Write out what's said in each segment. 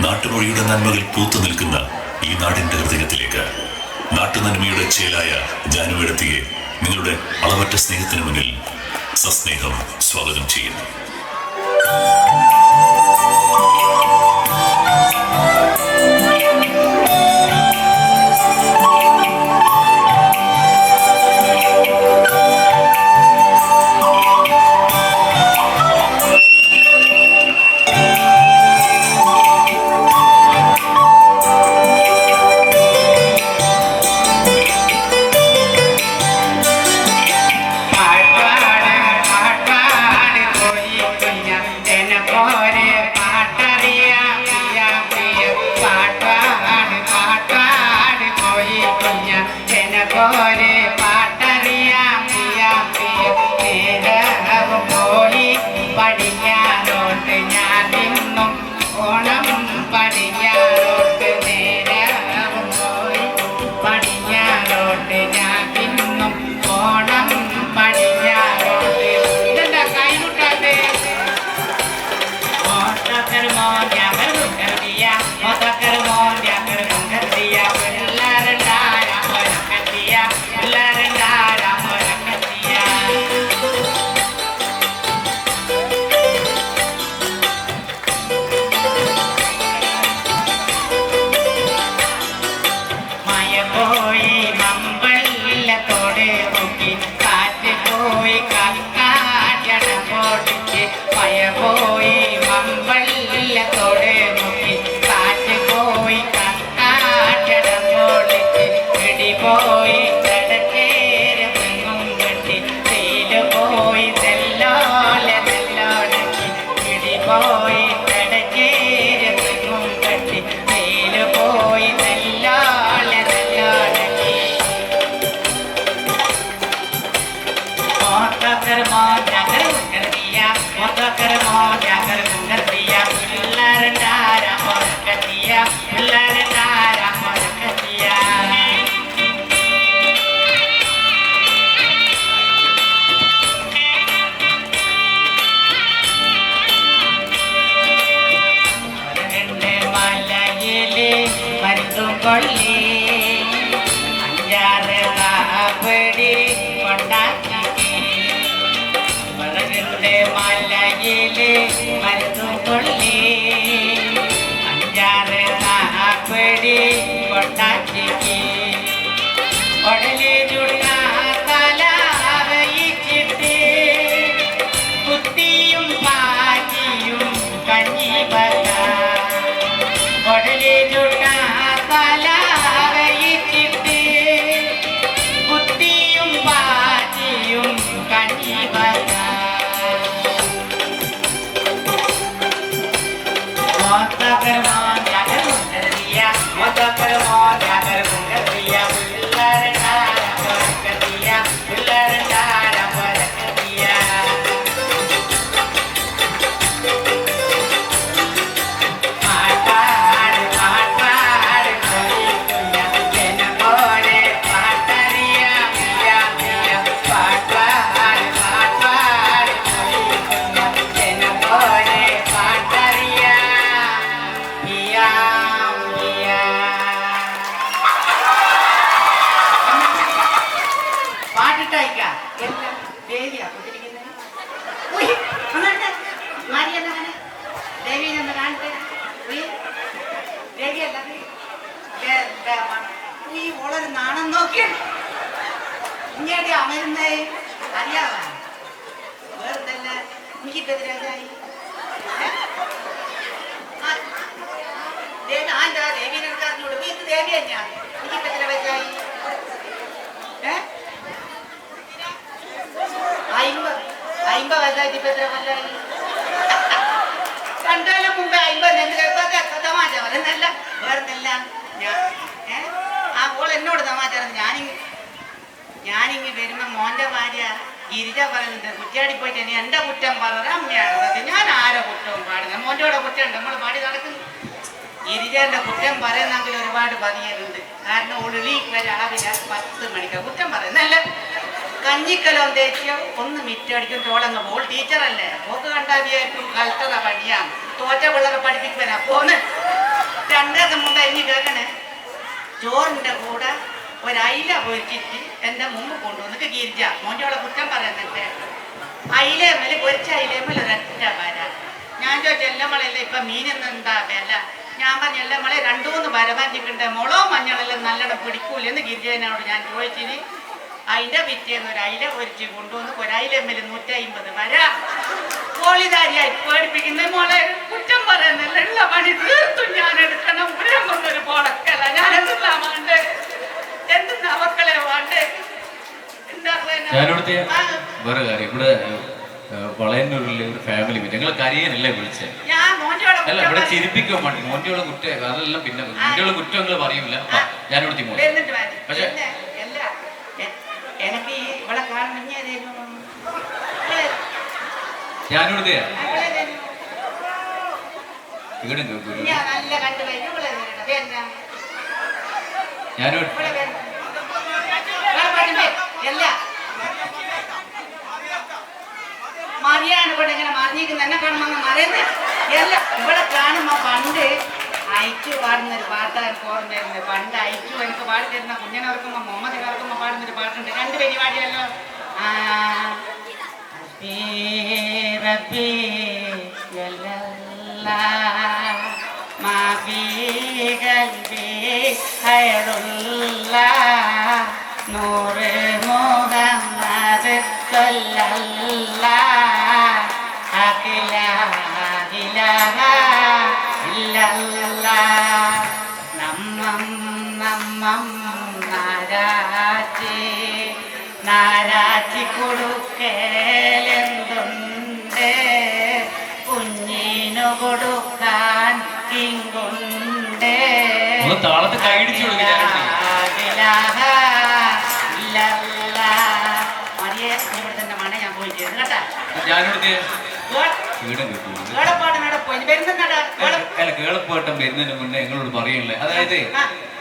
നാട്ടുമൊഴിയുടെ നന്മകൾ പൂത്തു നിൽക്കുന്ന ഈ നാടിന്റെ ഹൃദയത്തിലേക്ക്. നാട്ടുനന്മയുടെ ചേലായ ജാനുവേടത്തിയെ നിങ്ങളുടെ അളവറ്റ സ്നേഹത്തിന് മുന്നിൽ സസ്നേഹം സ്വാഗതം ചെയ്യുന്നു. হয় മധുകരമോ ജാഗര സുന്ദരിയ എല്ലാരും താര മൊഴക്കത്തിയ എല്ലാരും താര മൊഴക്കത്തിയ മലയിലെ മരുന്നും കൊള്ള മല്ലയിലേ മരുന്നുകൊള്ളേ പ്രജാധിപതിരമല്ലായി രണ്ടുകൊല്ലം മുമ്പ് അമ്പത് കഥ മാറ്റാം അതെന്നല്ല വേറെന്നല്ല. ഞാൻ ആ ഓൾ എന്നോട് തമാറ്റാറ് ഞാനിങ്ങ് ഞാനിങ്ങ് വരുമ്പോ മോന്റെ ഭാര്യ ഗിരിജ പറയുന്നുണ്ട് കുറ്റിയാടി പോയിട്ട് ഇനി എന്റെ കുറ്റം പറഞ്ഞത് അമ്മയാണ് ഞാൻ ആരെ കുറ്റവും പാടുന്നത് മോന്റെ കൂടെ കുറ്റമുണ്ട്. നമ്മൾ പാടി നടക്കുന്നു. ഗിരിജന്റെ കുറ്റം പറയുന്നെങ്കിൽ ഒരുപാട് പതിയലുണ്ട്. കാരണം ഒളിലേക്ക് വരെ അളവില്ല പത്ത് മണിക്കാണ് കുറ്റം പറയുന്നല്ലേ കഞ്ഞിക്കലം തേച്ചിയ ഒന്ന് മിറ്റടിക്കും തോളങ്ങ് പോൾ ടീച്ചറല്ലേ? പോക്ക് കണ്ടാ വിചാരിക്കും കൽത്തത പണിയാണ് തോറ്റ പിള്ളേരെ പഠിപ്പിക്കാൻ പോന്ന്. രണ്ടേ മുമ്പ് എനിക്ക് കേൾക്കണേ ചോറിന്റെ കൂടെ ഒരയില പൊരിച്ചിട്ട് എന്റെ മുമ്പ് കൊണ്ടുവന്നിട്ട് ഗിരിജ. മോന്റെ കുറ്റം പറയുന്നുണ്ട് അയിലേമൽ പൊരിച്ച അയിലേമൽ ഒരൊറ്റ വര. ഞാൻ ചോദിച്ചു എല്ലമ്മളല്ലേ ഇപ്പം മീനെന്നെന്താ വില? ഞാൻ പറഞ്ഞ എല്ലമ്മളെ രണ്ടു മൂന്ന് വരവാൻ നിൽക്കണ്ടേ മഞ്ഞളെല്ലാം നല്ലോണം പിടിക്കൂലെന്ന് ഗിരിജേനോട് ഞാൻ ചോദിച്ചിന് അതിന്റെ പിറ്റേന്ന് ഒരു അയില പൊരിച്ച് കൊണ്ടുവന്ന് ഒരയിലമ്മൽ നൂറ്റി അമ്പത് വര. കോളിതാരിയായി പേടിപ്പിക്കുന്ന മോളെ. കുറ്റം പറയുന്നില്ല പണി തീർത്തും ഞാൻ എടുക്കണം ഉരം കൊണ്ടൊരു പോളക്കല്ല ഞാൻ എന്തിനാ വേണ്ട? എന്തിനാ മക്കളെ വേണ്ടേ? ഞാനിവിടുത്തെ വേറെ കാര്യം. ഇവിടെ വളയന്നൂരിലെ ഒരു ഫാമിലി മീറ്റ് ഞങ്ങൾ കരിയനല്ലേ വിളിച്ചത് അല്ല ഇവിടെ ചിരിപ്പിക്കാൻ വേണ്ടി. മോന്റിയുള്ള കുറ്റം അതെല്ലാം പിന്നെ മോന്റിയുള്ള പറയൂല. ആ, ഞാനിവിടുത്തെ മോൻ പക്ഷേ- പിന്നെ, അല്ല, എ- എനിക്ക് ഈ ഇവളെ കാണുന്ന ഞാനിവിടുത്തെ ഇവിടെ കേൾക്കൂല ഞാൻ നല്ല കണ്ടു കഴിഞ്ഞു ഇവളെ തരണം. പിന്നെ ഞാനിവിടെ ഇവിടെ വരണം. ഇവിടെ പണിമേ, അല്ല. മറിയാണ് ഇവിടെ ഇങ്ങനെ മറിഞ്ഞിരിക്കുന്ന എന്നെ കാണുമ്പോ മറിയുന്നത് അല്ല ഇവിടെ കാണുമ്പോ പണ്ട് അയച്ചു പാടുന്ന ഒരു പാട്ടാണ് ഓർമ്മ വരുന്നത് പണ്ട് അയച്ചു എനിക്ക് പാടി തരുന്ന കുഞ്ഞനെ ഓർക്കുമ്പോ മുഹമ്മദ് ഓർക്കുമ്പോ പാടുന്ന ഒരു പാട്ടുണ്ട്. രണ്ട് പരിപാടിയല്ലോ ആ റബ്ബേ, റബ്ബേ, ജലല്ലാ, മാ ഫീ ഖൽബി ഖൈറുല്ലാ, നൂറ് മുഹമ്മദ് സല്ലല്ലാ, അഖില ഇലാഹ ഇല്ലല്ലാ. നമ്മം നമ്മം നാരാജി നാരാജി കൊടുക്കലെന്തുണ്ട് കുഞ്ഞിനു കൊടുക്കാൻ ഒന്ന് താളത്ത് ഇല്ലല്ലാ. മറിയേ, ഇവിടെ തന്നെ മണ ഞാൻ പോയി കേട്ടാ? വരുന്നുണ്ടടാ ഗോളം അല്ല കേളപ്പോട്ടം വരുന്നതിന് മുന്നേ നിങ്ങളോട് പറയണല്ലേ? അതായത്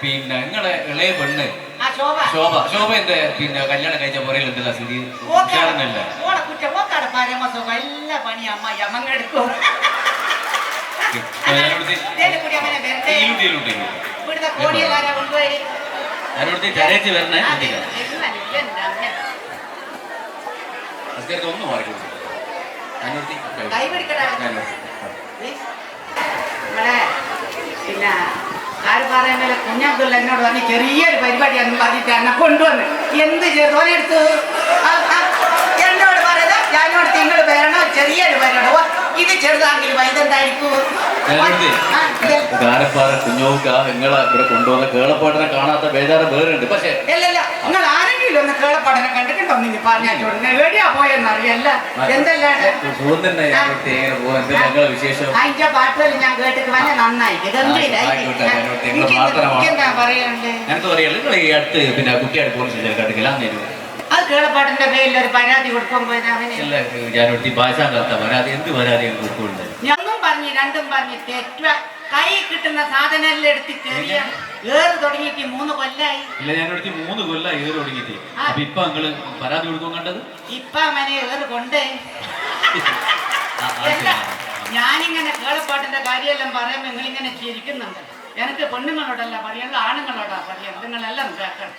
പിന്നെ നിങ്ങളെ ഇളയ പെണ്ണ്. ശോഭ. ശോഭ. എന്താ? പിന്നെ കല്യാണം കഴിച്ച എന്താ സ്ഥിതി. ഉഷാറന്നല്ലേ ഞാനിവിടുത്തെ ചരച്ച് വരണേ. ഒന്നും മാറിക്കൊടുക്കും കൈ പിടിക്കടാ പ്ലീസ്. നമ്മളെ പിന്നെ ആര് പറയാൻ മേലെ കുഞ്ഞബ്ദുള്ള എന്നോട് പറഞ്ഞ് ചെറിയൊരു പരിപാടിയാണെന്ന് പറഞ്ഞിട്ട് എന്നെ കൊണ്ടുവന്ന്. എന്ത് ചെയ്തു? എടുത്തു എന്നോട് പറയുന്നത് ഞാനോട് നിങ്ങൾ വരണോ ചെറിയൊരു പരിപാടി ഓ, ഇത് ചെറുതാണെങ്കിൽ വൈകുന്നതായിരിക്കും ഞാനിവിടുത്തെ കാരപ്പാറ കുഞ്ഞോക്ക നിങ്ങളെ ഇവിടെ കൊണ്ടുവന്ന കേളപ്പാട്ടിനെ കാണാത്ത ബേജാറ് വേറെ ഉണ്ട് പക്ഷെ നിങ്ങൾ ആരെങ്കിലും ഒന്ന് കേളപ്പാടനെ കണ്ടിട്ടുണ്ടോ? നിങ്ങൾ എവിടെയാ പോയെന്നറിയല്ല എന്തല്ലാണ്ട് ഞങ്ങളെ വിശേഷം? അതിന്റെ പാട്ടുകൾ ഞാൻ കേട്ടിട്ട് വന്നെ ഞങ്ങൾക്ക് നിങ്ങൾ ഈ അടുത്ത് പിന്നെ കുട്ടിയായിട്ട് പോലീസ് കണ്ടില്ല അന്നേരം അത് കേളപ്പാട്ടിന്റെ പേരിൽ ഒരു പരാതി അവന്. കത്ത പരാതി എന്ത് പരാതി കൊടുക്കുന്നുണ്ട്? ഞങ്ങളും പറഞ്ഞു രണ്ടും പറഞ്ഞു തെറ്റ കൈ കിട്ടുന്ന സാധനം എല്ലാം എടുത്ത് ഏറ് തുടങ്ങിയിട്ട് മൂന്ന് കൊല്ലായി. ഇല്ല ഞാനിവിടുത്തെ മൂന്ന് കൊല്ലം ഏറ് തുടങ്ങിയിട്ട്. അപ്പൊ ഇപ്പൊ അങ്ങൾ പരാതി കൊടുക്കാൻ കണ്ടത്? ഇപ്പൊ അവനെ ഏറ് കൊണ്ടേ. ഞാനിങ്ങനെ കേളപ്പാട്ടിന്റെ കാര്യമെല്ലാം പറയുമ്പോ നിങ്ങളിങ്ങനെ ചിരിക്കുന്നുണ്ട്. എനിക്ക് പെണ്ണുങ്ങളോടല്ല പറയുള്ളൂ ആണുങ്ങളോടാ പറയാം. നിങ്ങളെല്ലാം കേൾക്കണം.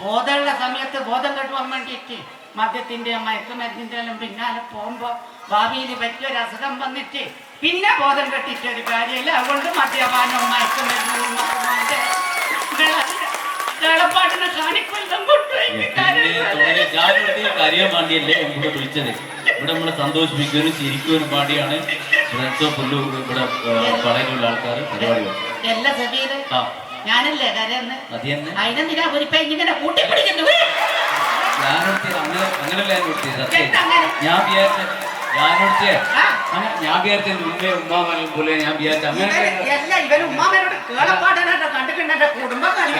ബോധമുള്ള സമയത്ത് ബോധം കെട്ടുവാൻ വേണ്ടിയിട്ട് മദ്യത്തിന്റെ മയക്കുമരുന്നിന്റെ എല്ലാം പിന്നാലെ പോകുമ്പോ ഭാവിയിൽ പറ്റിയൊരു അസുഖം വന്നിട്ട് പിന്നെ ബോധം കെട്ടിട്ട് ഒരു കാര്യമില്ല. അതുകൊണ്ട് മദ്യപാനവും മയക്കുമരുന്നും കേളപ്പാട്ടിനെ കാണിക്കൊല്ലം വേണ്ടിയല്ലേ ഇവിടെ വിളിച്ചത്? ഇവിടെ നമ്മളെ സന്തോഷിപ്പിക്കാനും ചിരിക്കാനും വേണ്ടിയാണ് ഫ്രണ്ട്സോ പുല്ലു ഇവിടെ പടയിലുള്ള ആൾക്കാർ പരിപാടി ഞാനല്ലേ? കരയെന്ന് തന്നെ അതിനെന്തിനാ? ഒരു ഇങ്ങനെ കൂട്ടിപ്പിടിക്കുന്നു? ഞാനോടത്തെ അങ്ങനെ ഞാൻ വിചാരിച്ച ഞാനോടത്തെ ആ. ഞാൻ വിചാരിച്ച ഉമ്മയും ഉമ്മാമനും പോലെ ഞാൻ വിചാരിച്ച അങ്ങനെ ഉമ്മാമനോട് കേളപ്പാടനായിട്ട് കണ്ടിട്ടുണ്ട് കുടുംബക്കാരി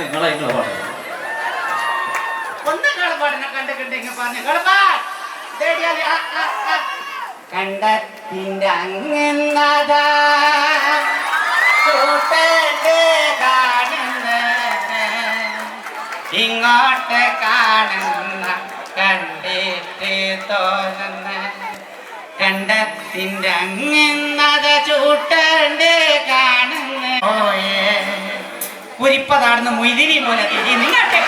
നിങ്ങളായിട്ടുള്ള പാട്ട് ഒന്ന് കേളപ്പാടനെ കണ്ടിട്ടുണ്ടെങ്കിൽ പറഞ്ഞു കേളപ്പാട്. കണ്ടത്തിന്റെ കാണുന്ന ഇങ്ങോട്ട് കാണുന്ന കണ്ടിട്ട് തോന്നുന്ന കണ്ടത്തിന്റെ അങ്ങന്നത ചൂട്ടണ്ട് കാണുന്ന. കുരിപ്പതാടുന്ന മൊയ്തിരി പോലെ നിങ്ങട്ടെ.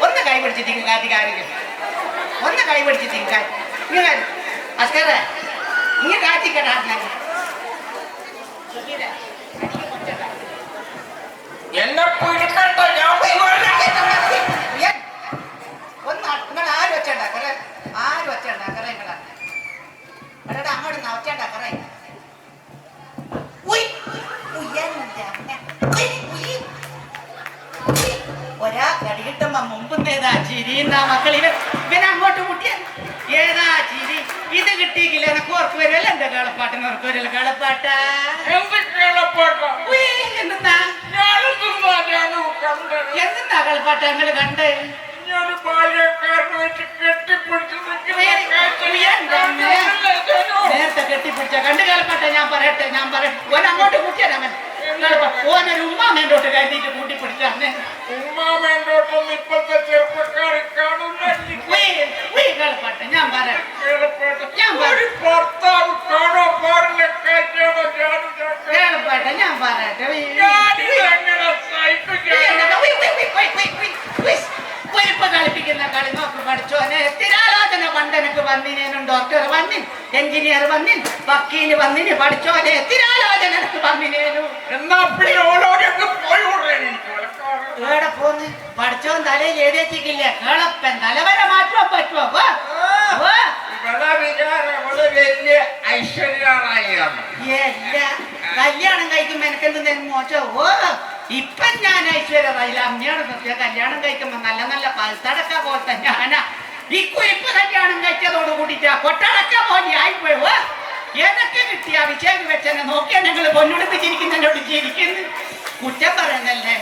ഒന്ന് കൈ പിടിച്ചിട്ട് കാര്യം ഒന്ന് കൈ പിടിച്ചിട്ട് ഇങ്ങനെ അസ്കറ ഇങ്ങനെ കാറ്റിക്കടാ എന്നെ പിടിക്കണ്ട ഞാൻ ഒരാ കടി ഏതാ ചിരി? എന്താ മക്കളിവ ഇവൻ അങ്ങോട്ട് മുട്ടിയ ഏതാ ചിരി? ഇത് കിട്ടിയില്ല എനക്ക് ഓർക്ക് വരുമല്ലോ എന്റെ കളപ്പാട്ടിന് ഓർക്ക് വരുമല്ലോ കളപ്പാട്ടാ. എന്ത് എന്തെന്നാ? കളപ്പാട്ട ഞങ്ങൾ കണ്ട്? നേരത്തെ കെട്ടിപ്പിടിച്ച കണ്ട് കളപ്പട്ടെ? ഞാൻ പറയട്ടെ? ഞാൻ പറയട്ടെ. ഓൻ അങ്ങോട്ട് ഓനൊരു ഉമ്മാമേണ്ടോട്ട് കരുതിയിട്ട് കൂട്ടിപ്പിടിച്ചാണ് ഉമ്മാമേണ്ടോട്ടൊന്നും ഇപ്പോഴത്തെ ചെറുപ്പക്കാരെ കാണൂല. കളപ്പട്ടെ ഞാൻ കേളപ്പാട്ടോ. ഞാൻ ഭർത്താവ് കാണാൻ പാടില്ല ഞാൻ പറയട്ടെ. ഉയർപ്പ് കളിപ്പിക്കുന്ന കളി നോക്ക് പഠിച്ചോനെ സ്ഥിരാലോചന പണ്ട് എനിക്ക് വന്നിനേനും ഡോക്ടർ വന്നിൻ എഞ്ചിനീയർ വന്നിൻ വക്കീൽ വന്നിന് പഠിച്ചോനെ സ്ഥിരാലോചന എന്നാ പിന്നെ പഠിച്ചോൻ തലയിൽ എഴുതിച്ചിട്ടില്ല കേളപ്പൻ തലവര മാറ്റുവാൻ പറ്റുമോ കല്യാണം കഴിക്കുമ്പോ എനിക്കെന്ത് മോശോ ഓ ഇപ്പൊ ഞാൻ ഐശ്വര്യമായില്ല അമ്മയാണ് സത്യ കല്യാണം കഴിക്കുമ്പോ നല്ല നല്ല പൽത്തടക്ക പോലത്തെ ഞാനാ. ഈ കുരിപ്പ് കല്യാണം കഴിച്ചതോട് കൂടിയിട്ട് കൊട്ടടക്ക പോലെ ആയിപ്പോയോ ഏതൊക്കെ കിട്ടിയ അഭിഷേക് വെച്ചനെ നോക്കിയാ ഞങ്ങൾ പൊന്നുടുപ്പിച്ചിരിക്കുന്നതിനോട് ജീവിക്കുന്നു. കുറ്റം പറയുന്നല്ലേ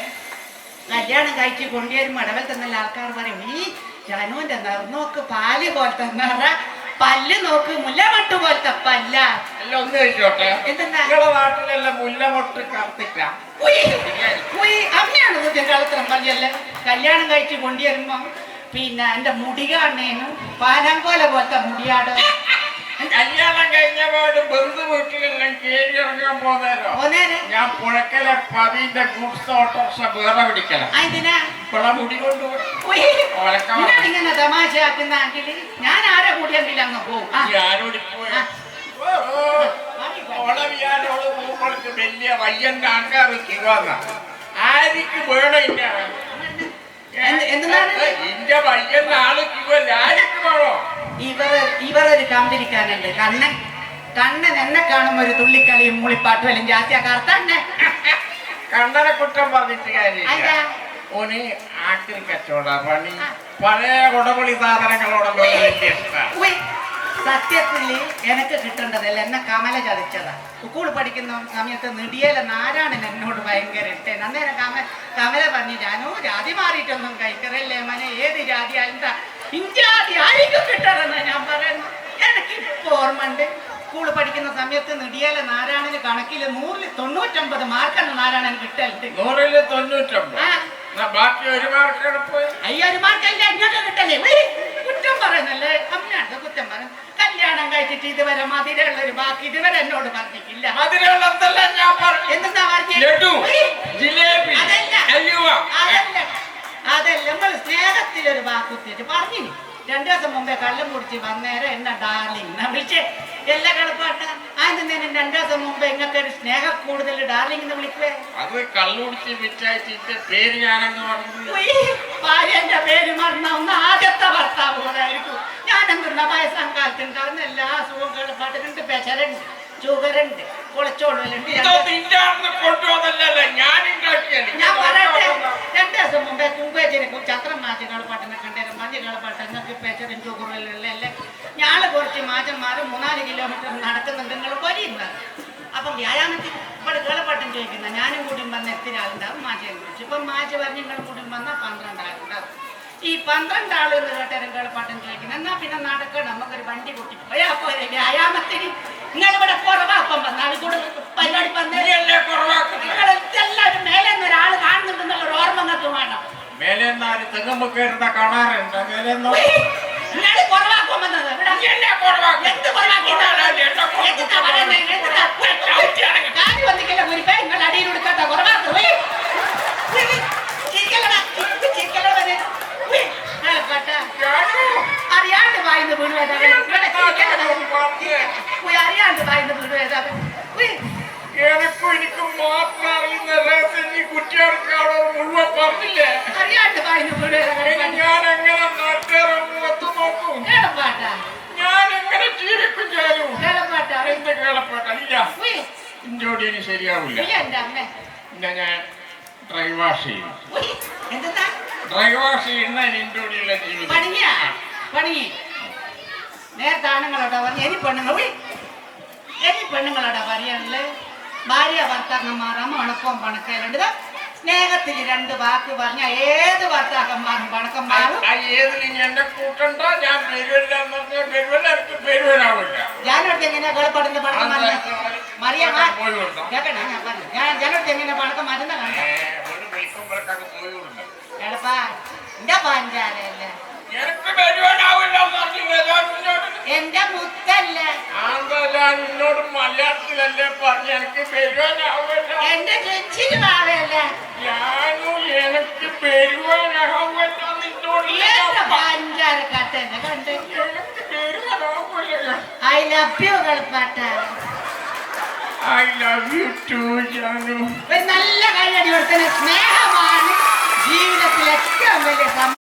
കല്യാണം കഴിച്ച് കൊണ്ടുവരും മടവൽ തന്നല്ല ആൾക്കാർ പറയും ഈ ജനുവിന്റെ നിർന്നോക്ക് പാൽ പോലത്തെ നിറ പല്ല് നോക്ക് മുല്ലമൊട്ട് പോലത്തെ പല്ല. അല്ല ഒന്ന് കഴിച്ചോട്ടെ? നിങ്ങളെ നാട്ടിലെല്ലാം മുല്ലമൊട്ട് കർത്തിക്ക കല്യാണം കഴിച്ച് കൊണ്ടുവരുമ്പോ പിന്നെ എന്റെ മുടി കാണേനും പോലെ പോലത്തെ മുടിയാട്. കല്യാണം കഴിഞ്ഞ പാട് ബന്ധു വീട്ടിലെല്ലാം കേറി ഇറങ്ങാൻ പോന്നേരോ ഞാൻ പുഴക്കലെ പതിന്റെ ഗുഡ്സ് ഓട്ടോറിക്ഷ വേറെ പിടിക്കല. ഇവിടെ മുടി നിങ്ങൾ ഇങ്ങനെ തമാശ ആക്കുന്നെങ്കിൽ ഞാൻ ആരെ കൂടിയെങ്കിലും അങ്ങ് പോകും ആരോട് പോകുമ്പോഴേക്ക് വലിയ വയ്യന്റെ ആൾക്കാർ കിവാന്ന ആർക്ക് വേണം ഇന്ന? എന്റെ വയ്യന്റെ ആൾ കിവല്ല ആർക്ക് വേണോ? ഇവർ ഇവരൊരു കമ്പിരിക്കാനുണ്ട് കണ്ണൻ കണ്ണൻ എന്നെ കാണുമ്പോ ഒരു തുള്ളിക്കളിയും മുളിപ്പാട്ടും അല്ലെങ്കിൽ ജാസ്തിയാ കറുത്തന്നെ കണ്ണനെ കുറ്റം പറഞ്ഞിട്ട് കാര്യമില്ല. ഓന് ആട്ടിൽ കച്ചവട പണി പഴയ കുടപൊളി സാധനങ്ങളോടൊന്നും സത്യത്തിൽ എനിക്ക് കിട്ടേണ്ടതല്ല എന്നെ കമല ചതിച്ചതാ. സ്കൂൾ പഠിക്കുന്ന സമയത്ത് നെടിയല നാരായണൻ എന്നോട് ഭയങ്കര ഇട്ടേ അന്നേരം കമല കമല പറഞ്ഞു ഞാനോ ജാതി മാറിയിട്ടൊന്നും കഴിക്കറല്ലേ? മനെ ഏത് ജാതി എന്താ? ഇഞ്ചാതി ആയിരിക്കും കിട്ടാറെന്ന് ഞാൻ പറയുന്നു എനിക്ക് ഇപ്പോൾ ഓർമ്മ ഉണ്ട് സ്കൂൾ പഠിക്കുന്ന സമയത്ത് നെടിയേല നാരായണന് കണക്കിൽ നൂറിൽ തൊണ്ണൂറ്റമ്പത് മാർക്കാണ് നാരായണൻ കിട്ടലുണ്ട്. നൂറിൽ തൊണ്ണൂറ്റൊമ്പത്. ആ. ബാക്കി ഒരു മാർക്ക് പോയി. അയ്യൊരു മാർക്കല്ല ഇങ്ങോട്ട് കിട്ടല്ലേ കുറ്റം പറയുന്നല്ലേ? അമ്മയാണ് കുറ്റം പറയും കല്യാണം കഴിച്ചിട്ട് ഇതുവരെ മധുരമുള്ള ഒരു ബാക്കി ഇതുവരെ എന്നോട് പറഞ്ഞിട്ടില്ല. മധുരമുള്ള എന്താ ഞാൻ പറഞ്ഞു. ജിലേബി അതല്ല. അതല്ല. അതല്ല നമ്മൾ സ്നേഹത്തിലൊരു വാക്കുത്തിട്ട് പറഞ്ഞു രണ്ടു ദിവസം മുമ്പേ കള്ളം കുടിച്ച് വന്നേരം എന്നെ ഡാർലിംഗ്? എന്നാ വിളിച്ചേ? എല്ലാ കളപ്പാട്ട അതിന് നേരം രണ്ടു ദിവസം മുമ്പേ ഇങ്ങക്ക് ഒരു സ്നേഹം കൂടുതൽ ഡാർലിംഗ് എന്ന് വിളിക്കുവേ. അത് കള്ളുടിച്ച് വിറ്റായിട്ട് പേര് ഞാനെന്ന് പറഞ്ഞു ഭാര്യന്റെ പേര് മറന്ന ഒന്ന് ആദ്യത്തെ ഭർത്താവ് പോലായിരിക്കും. ഞാൻ എന്തുന്ന വയസ്സാം കാലത്തുണ്ടാകുന്ന എല്ലാ സുഖം പാട്ടുകളുണ്ട് രണ്ട് ഷുഗറുണ്ട് കൊളച്ചോളുണ്ട് ഇതോ നിന്റെ ഞാൻ പറയട്ടെ. രണ്ട് ദിവസം മുമ്പേ കുമ്പേച്ചിനെ കുറിച്ച് അത്ര മാറ്റങ്ങൾ പാട്ടിനെ കണ്ടേരും. മഞ്ഞകൾ പാട്ട് നിങ്ങൾക്ക് പ്രഷറും ഷുഗറും എല്ലാം അല്ലേ? ഞാൾ കുറച്ച് മാറ്റന്മാർ മൂന്നാൽ കിലോമീറ്റർ നടക്കുന്നുണ്ട് നിങ്ങൾ പൊരിയുന്നത് അപ്പം വ്യായാമത്തിൽ ഇവിടെ കേളപ്പാട്ടം ചോദിക്കുന്ന ഞാനും കൂടി വന്ന് എത്തിരാളുണ്ടാവും മാജയെ മാറ്റം കുറിച്ച്. ഇപ്പം മാജ പറഞ്ഞ് നിങ്ങൾ കൂടി വന്നാൽ പന്ത്രണ്ട് ആളുണ്ടാവും ഈ പന്ത്രണ്ട് ആളുകൾ കേട്ടരും കേൾപ്പാട്ടും കേൾക്കുന്നു. എന്നാ പിന്നെ നടക്കുക നമുക്കൊരു വണ്ടി കൂട്ടി പോയാ. പോലെ വ്യായാമത്തിന് നിങ്ങൾ ഇവിടെ കുറവാപ്പം വന്നാൽ കൂടെ പരിപാടി പന്ത്രണ്ടെല്ലാവരും മേലെ നിന്ന് ഒരാൾ കാണുന്നുണ്ടെന്നുള്ള ഒരു ഓർമ്മ നിങ്ങൾക്ക് വേണം? മേലെ തെങ്ങുമ്പൊക്കെ കാണാറുണ്ട്? കുറവാക്കി എന്ത് കുറവാക്കി കാര്യം വന്നിട്ടില്ല നിങ്ങൾ അടിയിൽ കൊടുക്കാത്ത കുറവാക്കുക വേണ്ട അറിയാണ്ട് വായിന്ന് വീട് എനക്കും എനിക്ക് മാത്രം അറിയുന്ന രഹസ്യം നീ കുറ്റിയാർക്കാളോ മുഴുവൻ പറഞ്ഞില്ലേ? അറിയാണ്ട് വായിന്ന് ഇനി ഞാൻ എങ്ങനെ നാട്ടുകാരെ മുഖത്ത് നോക്കും? ഞാൻ എങ്ങനെ ജീവിക്കും കേളപ്പാട്ട എന്ത് കേളപ്പെട്ട ഇല്ല. ഇഞ്ചോടി ഇനി ശരിയാവില്ല. എന്റെ ഞാൻ ഡ്രൈവാഷ് വാഷ് ചെയ്യും. വാഷ് ചെയ്യുന്ന ഇഞ്ചോടിയുള്ള ജീവിതം. പണിയ പണി നേരത്തെ ആണുങ്ങളോടാ പറഞ്ഞു. എനി പെണ്ണുങ്ങൾ. എനി പെണ്ണുങ്ങളോടാ പറയാനുള്ളത് ഭാര്യ ഭർത്താക്കന്മാർ അമ്മ ഉണക്കവും പണക്കലുണ്ട് സ്നേഹത്തിൽ രണ്ട് വാക്ക് പറഞ്ഞ ഏത് ഭർത്താക്കന്മാരും ഏതിൽ ഇനി എന്റെ കൂട്ടണ്ട? ഞാൻ വരുവല്ല എന്ന് പറഞ്ഞാൽ വരുവല്ല എനിക്ക് വരുവനാവില്ല ഞാനോട് എങ്ങനെയാ കളപ്പാടിന്റെ പണക്കം മരുന്ന് മറിയ പോയി കൊടുത്തോ. കേക്കട്ടെ ഞാൻ പറഞ്ഞു. എങ്ങനെയാ പണക്കം മരുന്ന് കണ്ട എളപ്പാ എന്റെ പഞ്ചാരല്ലേ? എന്ന്? എന്റെ മുത്തല്ലേ? നിന്നോട് മലയാളത്തിലല്ലേ പറഞ്ഞ എനിക്ക് വരുവാനാവില്ല എന്റെ ചെച്ചിന് മാവല്ലേ ഞാനും എനിക്ക് വരുവാനാവില്ല നിന്നോട്. എന്റെ പഞ്ചാര കത്തന്നെ കണ്ട്. എനിക്ക് വരുവാനാവില്ല ഐ ലവ് യു കളിപ്പാട്ട I love you too Janu. നല്ല കൈയടി കൊടുത്തന്നെ സ്നേഹ Imagínate la cámara,